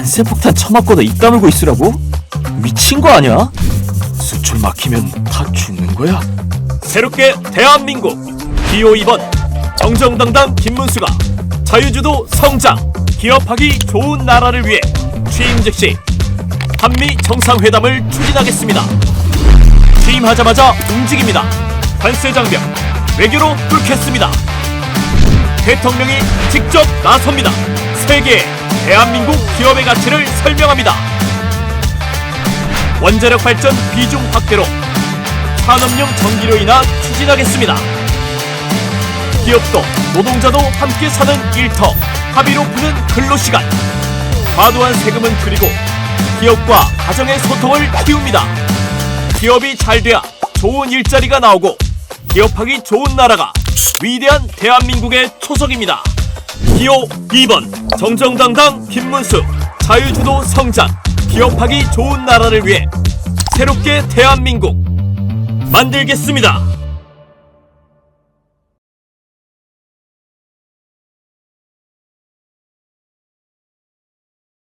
관세폭탄 처맞고도 입 다물고 있으라고? 미친 거 아니야? 수출 막히면 다 죽는 거야? 새롭게 대한민국 기호 2번 정정당당 김문수가 자유주도 성장 기업하기 좋은 나라를 위해 취임 즉시 한미 정상회담을 추진하겠습니다. 취임하자마자 움직입니다. 관세 장벽 외교로 뚫겠습니다. 대통령이 직접 나섭니다. 세계에 대한민국 기업의 가치를 설명합니다. 원자력 발전 비중 확대로 산업용 전기료 인하 추진하겠습니다. 기업도 노동자도 함께 사는 일터 합의로 푸는 근로시간 과도한 세금은 줄이고 기업과 가정의 소통을 키웁니다. 기업이 잘 돼야 좋은 일자리가 나오고 기업하기 좋은 나라가 위대한 대한민국의 초석입니다. 기호 2번 정정당당 김문수 자유주도 성장 기업하기 좋은 나라를 위해 새롭게 대한민국 만들겠습니다.